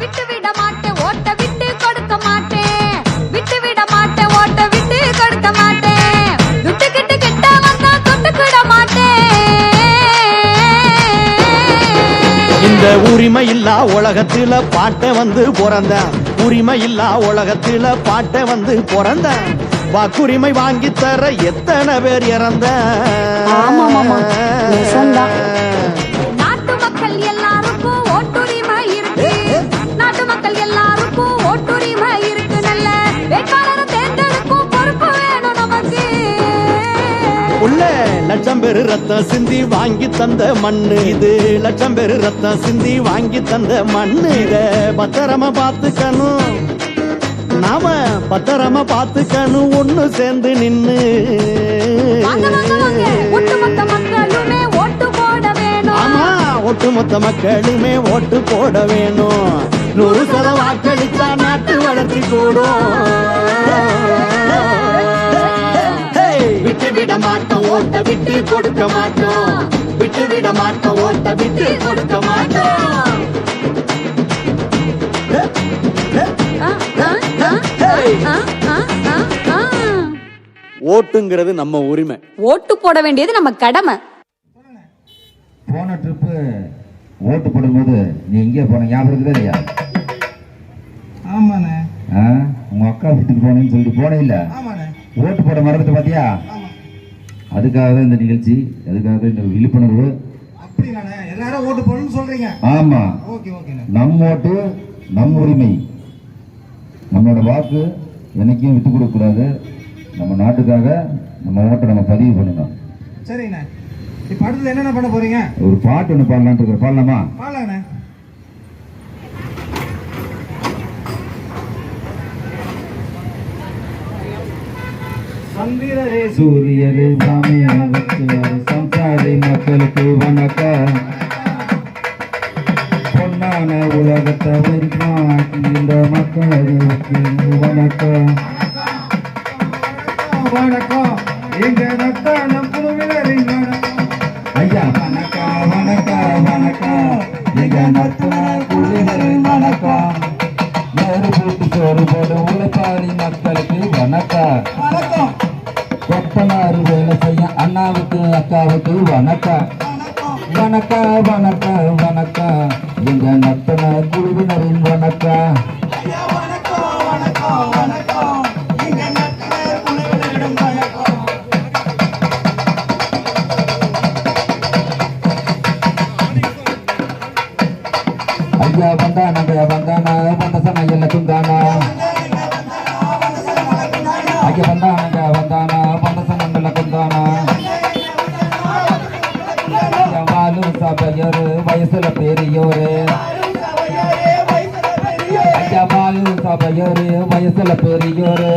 விட்டு விட மாட்டேன் ஓட்ட விட்டு கொடுக்க மாட்டேன். விட்டு விட மாட்டேன் ஓட்ட விட்டு கொடுக்க மாட்டேன். துட்டு கிட்டு கிட்ட வந்தா தொட்டு கூட மாட்டேன். இந்த உரிமை இல்லா உலகத்துல பாட்ட வந்து பிறந்தேன். உரிமை இல்லா உலகத்துல பாட்ட வந்து பிறந்தேன். வாக்குரிமை வாங்கி தர எத்தனை பேர் இறந்த ஆமா, ஆமா. வேட்பாளரை தேர்ந்தெடுக்கும் பொறுப்பு வேணும் நமக்கு. உள்ள லட்சம் பேரு ரத்தம் சிந்தி வாங்கி தந்த மண்ணு. இது லட்சம் பேரு ரத்தம் சிந்தி வாங்கி தந்த மண்ணு. இத பத்திரமா பார்த்துக்கணும். நாம பத்திரமா பார்த்துக்கணும். ஒண்ணு சேர்ந்து நின்னு. ஒட்டுமொத்த மக்களுமே ஓட்டு போட வேணும். நூறு சத வாக்களித்தா நாட்டு வளர்ச்சி கூடும். விட்டு விட மாட்டோம் ஓட்ட விட்டு கொடுக்க மாட்டோம். விட்டு விட மாட்டோம் ஓட்ட விட்டு கொடுக்க மாட்டோம். ஆ, ஆ, ஆ, ஆ, ஆ, ஆ, ஆ. ஓட்டுங்கிறது நம்ம உரிமை. ஓட்டு போட வேண்டியது நம்ம கடமை. போன ட்ரிப்பு ஓட்டு போடும்போது நீ எங்கே போன ஞாபகம் இருக்குதா இல்லையா? ஆமாண்ணே. ஆ? உங்க அக்கா வீட்டுக்கு போனேன்னு சொல்லிட்டு போனே இல்ல? ஆமாண்ணே. ஓட்டு போட மறந்துட்டு பாத்தியா? அதுக்காக தான் இந்த நிகழ்ச்சி அதுக்காக தான் இந்த விழிப்புணர்வு. அப்படிங்களாண்ணே எல்லாரும் ஓட்டு போடணும்னு சொல்றீங்க. ஆமா. ஓகே ஓகேண்ணே. நம் ஓட்டு நம் உரிமை. நம்மளோட வாக்கு என்னைக்கும் விட்டு கொடுக்க கூடாது. நம்ம நாட்டுக்காக நம்ம ஓட்டை நம்ம பதிவு பண்ணணும். சரிங்கண்ணே இப்போ அடுத்தது என்னென்ன பண்ண போறீங்க? ஒரு பாட்டு ஒன்று பாடலான்ட்டு இருக்கிற பாடலாமா? பாலாங்கண்ணே சந்திரரே சூரியரே சாமியான சம்சாரி மக்களுக்கு வணக்க பொன்னான உலகத்தை இந்த மக்களுக்கு வணக்கம். வணக்கம். எங்க குழுவினரின் வணக்கம் ஐயா வணக்கம் வணக்கம் வணக்கம். எங்க நத்தன குழுவினரின் வணக்கம் நேரு போட்டு சோறு போடும் உழைப்பாளி மக்களுக்கு வணக்கம். வணக்கம். அண்ணாவுக்கு அக்காவுக்கு வணக்கம் வணக்கம் வணக்கம் வணக்கம் எங்க நத்தன குழுவினரின் வணக்கம் ஐயா வணக்கம் வணக்கம் வணக்கம் எங்க நத்தானம் குழுவினரின் ஐயா வந்தானங்க வந்தானா வந்த சமையல்ல துந்தானா ஐயா வந்தானங்க வந்தானா வந்த சமண்டல குந்தானா சபையோரு வயசுல பெரியோரு. ஐயா சபையோரு வயசுல பெரியோரு.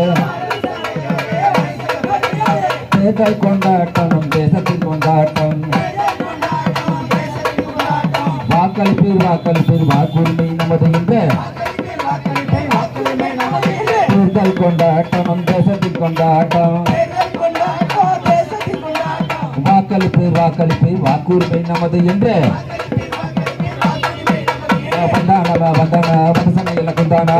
தேர்தல் கொண்டாட்டம் தேசத்தின் கொண்டாட்டம். வாக்களிப்பு வாக்களிப்பு வாக்குரிமை நமது இந்த தேர்தல் கொண்டாட்டம் நம் தேசத்தின் கொண்டாட்டம். வாக்களிப்பு வாக்களிப்பு வாக்குரிமை நமது என்று வந்தான வந்தான வந்தசனையில குந்தானா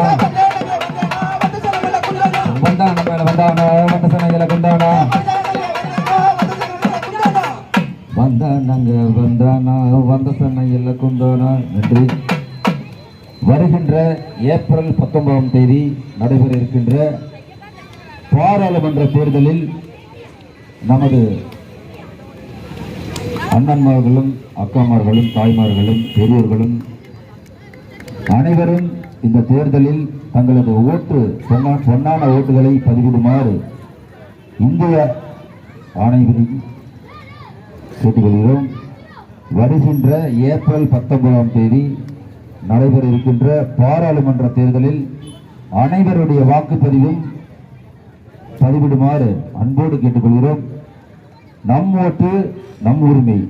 வந்தான மேல வந்தான வந்தசனையில குந்தானா வந்தானாங்க வந்தானா வந்த சமையல்ல குந்தானா நன்றி வருகின்ற ஏப்ரல் பத்தொன்பதாம் தேதி நடைபெற இருக்கின்ற பாராளுமன்ற தேர்தலில் நமது அண்ணன்மார்களும் அக்காமார்களும் தாய்மார்களும் பெரியோர்களும் அனைவரும் இந்த தேர்தலில் தங்களது ஓட்டு பொன்னா- பொன்னான ஓட்டுகளை பதிவிடுமாறு இந்திய ஆணையபதி கேட்டுக்கொள்கிறோம். வருகின்ற ஏப்ரல் பத்தொன்பதாம் தேதி நடைபெற இருக்கின்ற பாராளுமன்ற தேர்தலில் அனைவருடைய வாக்குப்பதிவும் பதிவிடுமாறு அன்போடு கேட்டுக்கொள்கிறோம். நம் ஓட்டு நம் உரிமை.